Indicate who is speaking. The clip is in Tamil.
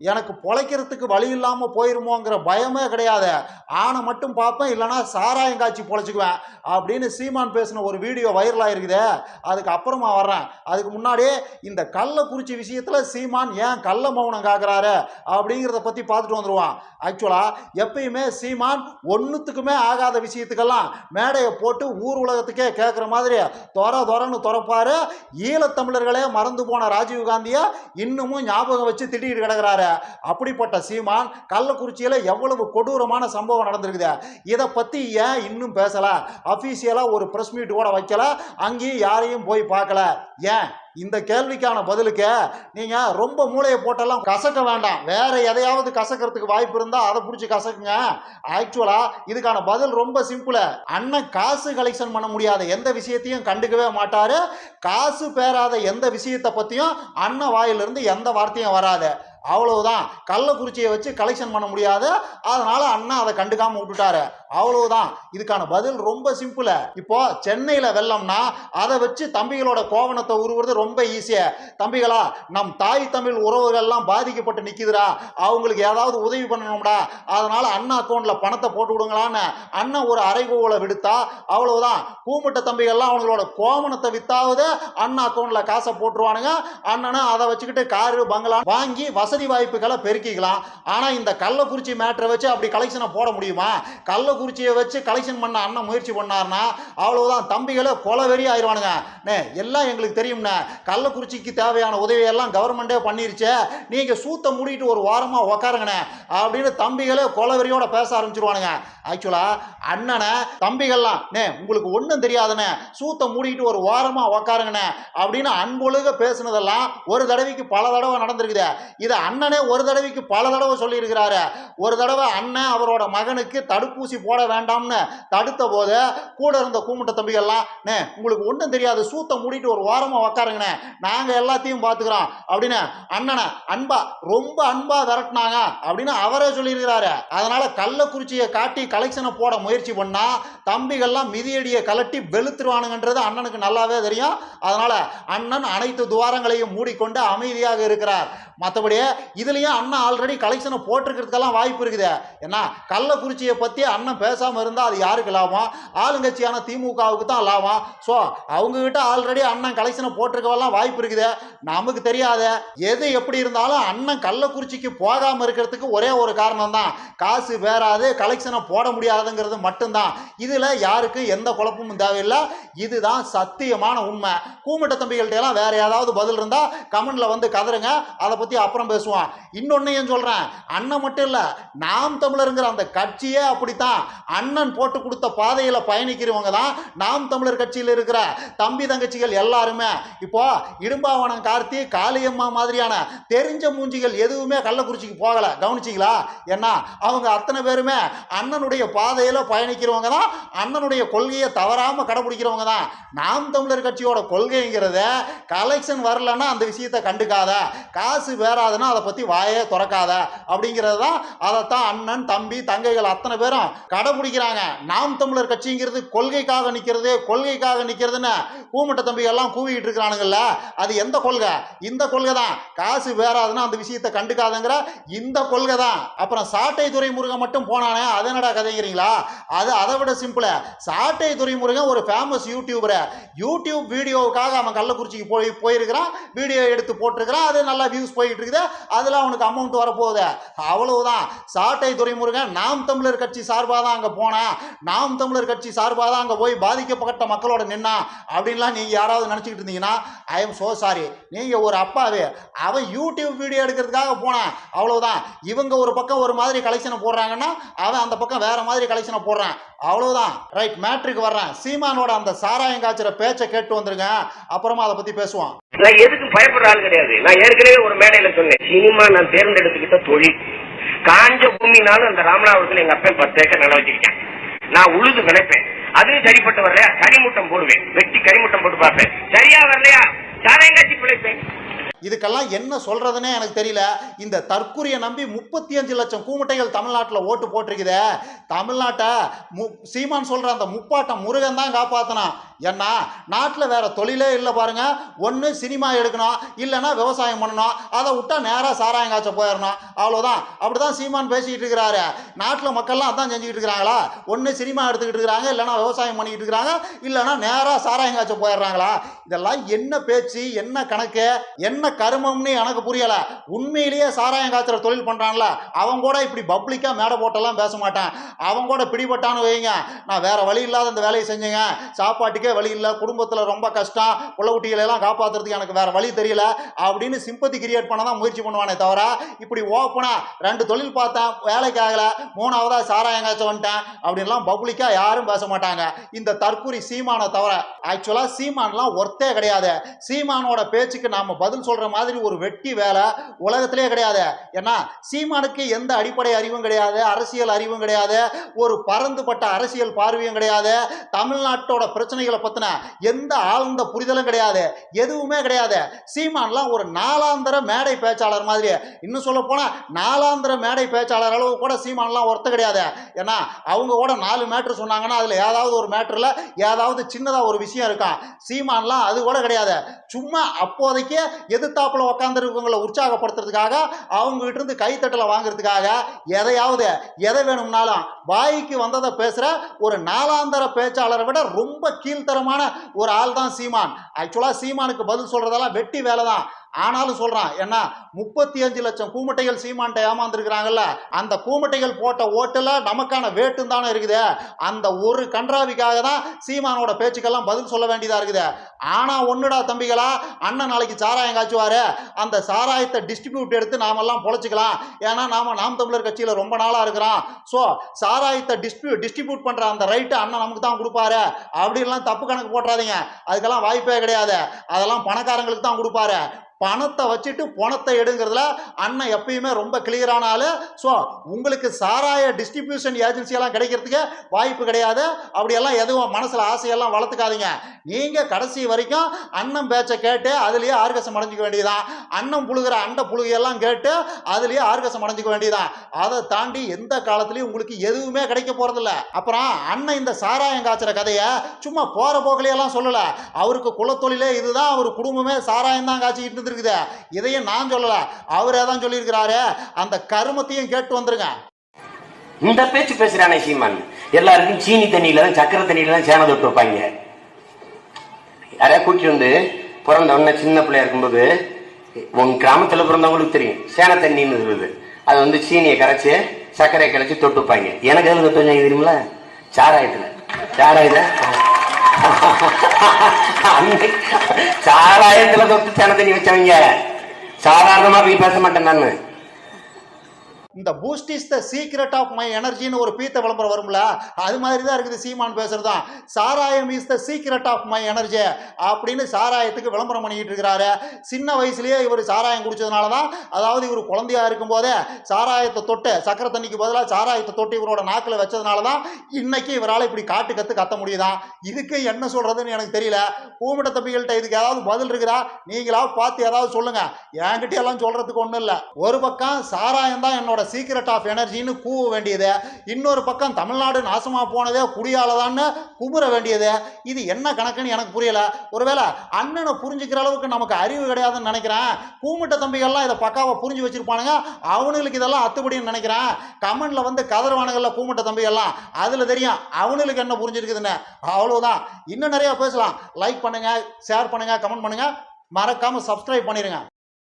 Speaker 1: எனக்கு பொழைக்கிறதுக்கு வழி இல்லாமல் போயிருமோங்கிற பயமே கிடையாது. ஆனை மட்டும் பார்ப்பேன் இல்லைனா சாராயம் காய்ச்சி பொழைச்சிக்குவேன் அப்படின்னு சீமான் பேசின ஒரு வீடியோ வைரலாக இருக்குதே அதுக்கு அப்புறமா வர்றேன். அதுக்கு முன்னாடியே இந்த கள்ளக்குறிச்சி விஷயத்தில் சீமான் ஏன் கள்ள மௌனம் காக்குறாரு அப்படிங்கிறத பற்றி பார்த்துட்டு வந்துடுவான் ஆக்சுவலாக எப்பயுமே சீமான் ஒன்றுத்துக்குமே ஆகாத விஷயத்துக்கெல்லாம் மேடையை போட்டு ஊர் உலகத்துக்கே கேட்குற மாதிரி தொர தொரன்னு துறப்பாரு. ஈழத்தமிழர்களே மறந்து போன ராஜீவ் காந்தியை இன்னமும் ஞாபகம் வச்சு திட்டிகிட்டு கிடக்கிறாரு. அப்படிப்பட்ட சீமான் கள்ளக்குறிச்சியில் எவ்வளவு கொடூரமான சம்பவம் நடந்திருக்குது? இதை பற்றி ஏன் இன்னும் பேசலை? அஃபீஷியலாக ஒரு ப்ரெஸ் மீட் கூட வைக்கல. அங்கேயும் யாரையும் போய் பார்க்கல. ஏன்? இந்த கேள்விக்கான பதிலுக்கு நீங்கள் ரொம்ப மூளையை போட்டெல்லாம் கசக்க வேண்டாம். வேற எதையாவது கசக்கிறதுக்கு வாய்ப்பு இருந்தால் அதை பிடிச்சி கசக்குங்க. ஆக்சுவலாக இதுக்கான பதில் ரொம்ப சிம்பிள் அண்ணன் காசு கலெக்ஷன் பண்ண முடியாத எந்த விஷயத்தையும் கண்டுக்கவே மாட்டார். காசு பேராத எந்த விஷயத்தை பற்றியும் அண்ணன் வாயிலிருந்து எந்த வார்த்தையும் வராது. அவ்வளவுதான். கள்ளக்குறிச்சியை வச்சு கலெக்ஷன் பண்ண முடியாது. அதனால அண்ணா அதை கண்டுக்காம விட்டுட்டாரு. அவ்வளவுதான். இதுக்கான பதில் ரொம்ப சிம்பிள் இப்போ சென்னையில வெள்ளம்னா அதை வச்சு தம்பிகளோட கோவணத்தை உருவுறது ரொம்ப ஈஸியா தம்பிகளா நம் தாய் தமிழ் உறவுகள்லாம் பாதிக்கப்பட்டு நிக்குதுடா. அவங்களுக்கு ஏதாவது உதவி பண்ணணும்டா. அதனால அண்ணா அக்கௌண்ட்ல பணத்தை போட்டு விடுங்களான்னு அண்ணன் ஒரு அறைகூவலை விடுத்தா அவ்வளவுதான். கூமுட்ட தம்பிகள்லாம் அவங்களோட கோவணத்தை வித்தாவது அண்ணா அக்கௌண்ட்ல காசை போட்டுருவானுங்க. அண்ணனும் அதை வச்சுக்கிட்டு காரு பங்களா வாங்கி வசதி வாய்ப்புகளை பெருக்கிக்கலாம். ஆனால் இந்த கள்ளக்குறிச்சி மேட்டரை வச்சு அப்படி கலெக்ஷனை போட முடியுமா? கள்ளக்குறிச்சியை வச்சு கலெக்ஷன் பண்ண அண்ணன் முயற்சி பண்ணாருன்னா அவ்வளோதான் தம்பிகளை கொலவெறி ஆயிடுவானுங்க. நே எல்லாம் எங்களுக்கு தெரியும்ண்ணே. கள்ளக்குறிச்சிக்கு தேவையான உதவியெல்லாம் கவர்மெண்டே பண்ணிருச்சே. நீங்கள் சூத்த மூடிட்டு ஒரு வாரமாக உக்காருங்கண்ணே அப்படின்னு தம்பிகளே கொலவெறியோட பேச ஆரம்பிச்சிருவானுங்க. ஆக்சுவலாக அண்ணனை தம்பிகள்லாம் நே உங்களுக்கு ஒன்றும் தெரியாதுண்ணே. சூத்த மூடிட்டு ஒரு வாரமாக உக்காருங்கண்ணே. அப்படின்னு அன்பொழுக பேசுனதெல்லாம் ஒரு தடவைக்கு பல தடவை நடந்திருக்குது. இதை அண்ணனே ஒரு தடவைக்கு பல தடவை சொல்லியிருக்கிறாரு. ஒரு தடவை அண்ணன் அவரோட மகனுக்கு தடுப்பூசி போட வேண்டாம்னு தடுத்த போது கூட இருந்த கூமுட்ட தம்பிகள்லாம் நே உங்களுக்கு ஒன்றும் தெரியாது சூத்த மூடிட்டு ஒரு வாரமாக உக்காருங்கண்ணே நாங்கள் எல்லாத்தையும் பார்த்துக்கிறோம் அப்படின்னு அண்ணனை அன்பா ரொம்ப அன்பா விரட்டினாங்க அப்படின்னு அவரே சொல்லியிருக்கிறாரு. அதனால கள்ளக்குறிச்சியை காட்டி கலெக்ஷனை போட முயற்சி பண்ணா தம்பிகள்லாம் மிதியடியை கலட்டி வெளுத்துருவானுங்கன்றது அண்ணனுக்கு நல்லாவே தெரியும். அதனால அண்ணன் அனைத்து துவாரங்களையும் மூடிக்கொண்டு அமைதியாக இருக்கிறார். மற்றபடி இதுலேயும் அண்ணன் ஆல்ரெடி கலெக்ஷனை போட்டிருக்கிறதுக்கெல்லாம் வாய்ப்பு இருக்குது. ஏன்னா கள்ளக்குறிச்சியை பற்றி அண்ணன் பேசாமல் இருந்தால் அது யாருக்கு லாபம்? ஆளுங்கட்சியான திமுகவுக்கு தான் லாபம். ஸோ அவங்கக்கிட்ட ஆல்ரெடி அண்ணன் கலெக்ஷனை போட்டிருக்கவெல்லாம் வாய்ப்பு இருக்குது. நமக்கு தெரியாத எது எப்படி இருந்தாலும் அண்ணன் கள்ளக்குறிச்சிக்கு போகாமல் இருக்கிறதுக்கு ஒரே ஒரு காரணம் தான். காசு வேறாது கலெக்ஷனை போட முடியாதுங்கிறது மட்டும்தான். இதில் யாருக்கும் எந்த குழப்பமும் தேவையில்லை. இதுதான் சத்தியமான உண்மை. கூமிட்ட தம்பிகள்ட்ட எல்லாம் வேற ஏதாவது பதில் இருந்தால் கமெண்டில் வந்து கதறுங்க. அதை பற்றி அப்புறம் பேசுவோம் இன்னொன்னையும் சொல்கிறேன் அண்ணன் மட்டும் இல்லை நாம் தமிழருங்கிற அந்த கட்சியே அப்படித்தான். அண்ணன் போட்டு கொடுத்த பாதையில் பயணிக்கிறவங்க தான் நாம் தமிழர் கட்சியில் இருக்கிற தம்பி தங்கச்சிகள் எல்லாருமே. இப்போ இடும்பாவனம் கார்த்தி காளியம்மா மாதிரியான தெரிஞ்ச மூஞ்சிகள் எதுவுமே கள்ளக்குறிச்சிக்கு போகலை. கவனிச்சிங்களா? ஏன்னா அவங்க அத்தனை பேருமே அண்ணனுடைய பாதையில் பயணிக்கிறவங்க தான். அண்ணனுடைய கொள்கையை தவறாமல் கடைபிடிக்கிறவங்க தான். நாம் தமிழர் கட்சியோட கொள்கைங்கிறத கலெக்ஷன் வரலன்னா அந்த விஷயத்தை கண்டுக்காத. காசு வேறாதுன்னா அதை பற்றி வாயே திறக்காத. அப்படிங்கிறது தான் அதைத்தான் அண்ணன் தம்பி தங்கைகள் அத்தனை பேரும் கடைபிடிக்கிறாங்க. நாம் தமிழர் கட்சிங்கிறது கொள்கைக்காக நிற்கிறது கொள்கைக்காக நிற்கிறதுன்னு பூமட்ட தம்பி எல்லாம் கூவிக்கிட்டு இருக்கிறானுங்கல்ல அது எந்த கொள்கை? இந்த கொள்கை தான். காசு வேறாதுன்னா அந்த விஷயத்தை கண்டுக்காதுங்கிற இந்த கொள்கை தான். அப்புறம் சாட்டை துறைமுருகன் மட்டும் போனானே அதனடா என்னடா கதைங்கிறீங்களா? அது அதை விட சிம்பிள் சாட்டை துறைமுருகன் ஒரு ஃபேமஸ் யூடியூபர் யூடியூப் வீடியோவுக்காக அவன் கள்ளக்குறிச்சிக்கு போய் போயிருக்கிறான். வீடியோ எடுத்து போட்டிருக்கிறான். அது நல்லா வியூஸ் போயிட்டு இருக்குது அதில் அவனுக்கு அமௌண்ட் வரப்போகுது. அவ்வளவுதான். சாட்டை துறைமுருகன் நாம் தமிழர் கட்சி சார்பாக தான் அங்கே போனேன். நாம் தமிழர் கட்சி சார்பாக தான் அங்கே போய் பாதிக்கப்பட்ட மக்களோட நின்னா அப்படின்லாம் நீங்கள் யாராவது நினச்சிக்கிட்டு இருந்தீங்கன்னா ஐ எம் சோ சாரி நீங்கள் ஒரு அப்பாவே அவன் யூடியூப் வீடியோ எடுக்கிறதுக்காக போனான் அவ்வளோதான் இவங்க ஒரு பக்கம் ஒரு மாதிரி கலெக்ஷனை போடுறாங்கன்னா அவன் அந்த பக்கம் வேறு மாதிரி கலெக்ஷனை போடுறான் அவ்வளோதான் ரைட் மேட்ரிக் வர்றேன். சீமானோட அந்த சாராயம் காய்ச்சிற பேச்சை கேட்டு வந்துருங்க. அப்புறமா அதை பற்றி பேசுவான்
Speaker 2: நான் எதுக்கு பயப்படுற ஆள் கிடையாது. நான் ஏற்கனவே ஒரு மேடையில் சொன்னேன் சினிமா நான் தேர்ந்தெடுத்துக்கிட்ட தொழில். காஞ்ச பூமினாலும் அந்த ராமநாதபுரத்தில் எங்க அப்பா பத்து ஏக்கர் நிலம் வச்சிருக்கேன். நான் உழுது நினைப்பேன் அதுவும் சரிப்பட்டு வரலையா? கரிமுட்டம் போடுவேன். வெட்டி கரிமுட்டம் போட்டு பார்ப்பேன். சரியா வரலையா? சாராயங்காட்சி பிழைப்பேன்.
Speaker 1: இதுக்கெல்லாம் என்ன சொல்கிறதுனே எனக்கு தெரியல. இந்த தற்குறியை நம்பி முப்பத்தி அஞ்சு லட்சம் கூமுட்டைகள் தமிழ்நாட்டில் ஓட்டு போட்டிருக்குதே. தமிழ்நாட்டை மு சீமான் சொல்ற அந்த முப்பாட்டம் முருகன் தான் காப்பாற்றினான் ஏன்னா நாட்டில் வேற தொழிலே இல்லை பாருங்க. ஒன்று சினிமா எடுக்கணும் இல்லைன்னா விவசாயம் பண்ணணும். அதை விட்டா நேராக சாராயம் காய்ச்ச போயிடணும் அவ்வளோதான் அப்படிதான் சீமான் பேசிக்கிட்டு இருக்கிறாரு. நாட்டில் மக்கள்லாம் அதான் செஞ்சுக்கிட்டு இருக்கிறாங்களா? ஒன்று சினிமா எடுத்துக்கிட்டு இருக்கிறாங்க இல்லைன்னா விவசாயம் பண்ணிக்கிட்டு இருக்கிறாங்க இல்லைன்னா நேராக சாராயம் காய்ச்ச போயிடுறாங்களா? இதெல்லாம் என்ன பேச்சு என்ன கணக்கு என்ன கருமம்னு எனக்கு புரியல. உண்மையிலேயே சாராயம் காய்ச்சற தொழில் பண்றான்ல அவன் கூட இப்படி பப்ளிக்கா மேடை போட்டெல்லாம் பேச மாட்டேன். அவன் கூட பிடிபட்டான்னு வைங்க. நான் வேற வழி இல்லாத இந்த வேலையை செஞ்சேங்க. சாப்பாட்டுக்கே வழி இல்லை குடும்பத்தில் ரொம்ப கஷ்டம் புள்ள குட்டிகளை எல்லாம் காப்பாத்துறதுக்கு எனக்கு வேற வழி தெரியல அப்படின்னு சிம்பத்தி கிரியேட் பண்ண தான் முயற்சி பண்ணுவானே தவிர இப்படி ஓப்பனா ரெண்டு தொழில் பார்த்தேன் வேலைக்கு ஆகல மூணாவதா சாராயம் காய்ச்ச வந்துட்டேன் அப்படின்லாம் பப்ளிக்கா யாரும் பேச மாட்டாங்க. இந்த தற்கூரி சீமானை தவிர ஆக்சுவலா சீமான்லாம் ஒர்த்தே கிடையாது. சீமானோட பேச்சுக்கு நாம பதில் சொல்ற மாதிரி ஒரு வெட்டி வேலை உலகத்திலே கிடையாது. ஏன்னா சீமானுக்கு எந்த அடிப்படை அறிவும் கிடையாது அரசியல் அறிவும் கிடையாது ஒரு பரந்துபட்ட அரசியல் பார்வையும் கிடையாது தமிழ்நாட்டோட பிரச்சனைகளை பத்தின எந்த ஆழ்ந்த புரிதலும் கிடையாது எதுவுமே கிடையாது. சீமான்லாம் ஒரு நாலாந்தர மேடை பேச்சாளர் மாதிரி இன்னும் சொல்ல போனா நாலாந்திர மேடை பேச்சாளர் அளவு கூட சீமான்லாம் ஒருத்த கிடையாது. ஏன்னா அவங்க கூட நாலு மேட்ரு சொன்னாங்கன்னா அதுல ஏதாவது ஒரு மேட்டரில் ஏதாவது சின்னதா ஒரு விஷயம் இருக்கா. சீமான்லாம் அது கூட கிடையாது. சும்மா அப்போதைக்கு எதிர்த்தாப்புல உட்காந்துருக்கவங்களை உற்சாகப்படுத்துறதுக்காக அவங்ககிட்ட இருந்து கைத்தட்டலை வாங்குறதுக்காக எதையாவது எதை வேணும்னாலும் வாய்க்கு வந்ததை பேசுற ஒரு நாலாந்தர பேச்சாளரை விட ரொம்ப கீழ்த்தரமான ஒரு ஆள் தான் சீமான் ஆக்சுவலா சீமானுக்கு பதில் சொல்றதெல்லாம் வெட்டி வேலை தான் ஆனாலும் சொல்றான் ஏன்னா முப்பத்தி அஞ்சு லட்சம் கூமட்டைகள் சீமான்ட்ட ஏமாந்துருக்கிறாங்கல்ல அந்த கூமட்டைகள் போட்ட ஓட்டுல நமக்கான வேட்டும் தானே இருக்குது. அந்த ஒரு கன்றாவிக்காக தான் சீமானோட பேச்சுக்கெல்லாம் பதில் சொல்ல வேண்டியதா இருக்குது. ஆனா ஒன்றுடா தம்பிகளா அண்ணன் நாளைக்கு சாராயம் காய்ச்சுவாரு. அந்த சாராயத்தை டிஸ்ட்ரிபியூட் எடுத்து நாமெல்லாம் பொழைச்சிக்கலாம். ஏன்னா நாம நாம் தமிழர் கட்சியில ரொம்ப நாளா இருக்கிறோம். ஸோ சாராயத்தை டிஸ்ட்ரிபியூ டிஸ்ட்ரிபியூட் பண்ற அந்த ரைட்டு அண்ணன் நமக்கு தான் கொடுப்பாரு. அப்படின்லாம் தப்பு கணக்கு போட்டுறாதீங்க. அதுக்கெல்லாம் வாய்ப்பே கிடையாது. அதெல்லாம் பணக்காரங்களுக்கு தான் கொடுப்பாரு. பணத்தை வச்சுட்டு பணத்தை எடுங்கிறதுல அண்ணன் எப்பயுமே ரொம்ப கிளியரான ஆளு. ஸோ உங்களுக்கு சாராய டிஸ்ட்ரிபியூஷன் ஏஜென்சியெல்லாம் கிடைக்கிறதுக்கு வாய்ப்பு கிடையாது. அப்படியெல்லாம் எதுவும் மனசில் ஆசையெல்லாம் வளர்த்துக்காதீங்க. நீங்கள் கடைசி வரைக்கும் அண்ணன் பேச்சை கேட்டு அதுலேயே ஆர்கசம் அடைஞ்சிக்க வேண்டியதான் அண்ணன் புழுகிற அண்டை புழுகையெல்லாம் கேட்டு அதுலேயே ஆர்கசம் அடைஞ்சிக்க வேண்டியதான் அதை தாண்டி எந்த காலத்துலேயும் உங்களுக்கு எதுவுமே கிடைக்க போகிறதில்ல அப்புறம் அண்ணன் இந்த சாராயம் காய்ச்சிற கதையை சும்மா போகிற போக்கிலையெல்லாம் சொல்லலை. அவருக்கு குலத்தொழிலே இதுதான் அவர் குடும்பமே சாராயம் தான் காய்ச்சிக்கிட்டு இருந்திருக்குது இதையும் நான் சொல்லல. அவரே தான் சொல்லியிருக்கிறாரு. அந்த கருமத்தையும் கேட்டு வந்துருங்க.
Speaker 2: இந்த பேச்சு பேசுறானே சீமான். எல்லாருக்கும் சீனி தண்ணியில தான் சக்கரை தண்ணியில தான் சேனை தொட்டு வைப்பாங்க. யாரையா கூட்டி வந்து பிறந்த உடனே சின்ன பிள்ளையா இருக்கும்போது உங்க கிராமத்துல பிறந்தவங்களுக்கு தெரியும். சேனை தண்ணின்னு இருக்குது அது வந்து சீனியை கரைச்சு சர்க்கரையை கரைச்சு தொட்டு வைப்பாங்க. எனக்கு எதுல தொட்டு வச்சாங்க சாராயத்துல. சாராயத்துல சாராயத்துல தொட்டு சேனை தண்ணி வச்சவங்க. சாதாரணமா போய் பேச மாட்டேன் நான்.
Speaker 1: இந்த boost is the secret of my எனர்ஜின்னு ஒரு பீத்த விளம்பரம் வரும்ல? அது மாதிரி தான் இருக்குது சீமான் பேசுறதுதான். சாராயம் is the secret of my energy அப்படின்னு சாராயத்துக்கு விளம்பரம் பண்ணிக்கிட்டு இருக்கிறாரு. சின்ன வயசுலேயே இவர் சாராயம் குடிச்சதுனால தான் அதாவது இவர் குழந்தையா இருக்கும்போதே சாராயத்தை தொட்டு சக்கரை தண்ணிக்கு பதிலாக சாராயத்தை தொட்டு இவரோட நாக்கில் வச்சதுனால தான் இன்னைக்கு இவரால் இப்படி காட்டு கற்று கத்த முடியுதான். இதுக்கு என்ன சொல்கிறதுன்னு எனக்கு தெரியல. பூமிட்ட தம்பிகள்கிட்ட இதுக்கு ஏதாவது பதில் இருக்குதா? நீங்களாவது பார்த்து ஏதாவது சொல்லுங்கள் என்கிட்ட எல்லாம் சொல்கிறதுக்கு ஒன்றும் இல்லை. ஒரு பக்கம் சாராயம் தான் என்னோட சீக்ரெட் ஆஃப் எனர்ஜின்னு கூவ வேண்டியது. இன்னொரு பக்கம் தமிழ்நாடு நாசமாக போனதே குடியாலதான்னு குமுற வேண்டியது. இது என்ன கணக்குன்னு எனக்கு புரியலை. ஒருவேளை அண்ணனை புரிஞ்சுக்கிற அளவுக்கு நமக்கு அறிவு கிடையாதுன்னு நினைக்கிறேன். கூமிட்ட தம்பிகள்லாம் இதை பக்காவை புரிஞ்சு வச்சிருப்பானுங்க. அவனுங்களுக்கு இதெல்லாம் அத்துப்படின்னு நினைக்கிறேன். கமெண்ட்ல வந்து கதறுவானுங்கள்ல கூமிட்ட தம்பிகள்லாம். அதில் தெரியும் அவனுங்களுக்கு என்ன புரிஞ்சிருக்குதுன்னு. அவ்வளோதான் இன்னும் நிறையா பேசலாம். லைக் பண்ணுங்கள் ஷேர் பண்ணுங்கள் கமெண்ட் பண்ணுங்க. மறக்காமல் சப்ஸ்கிரைப் பண்ணிடுங்க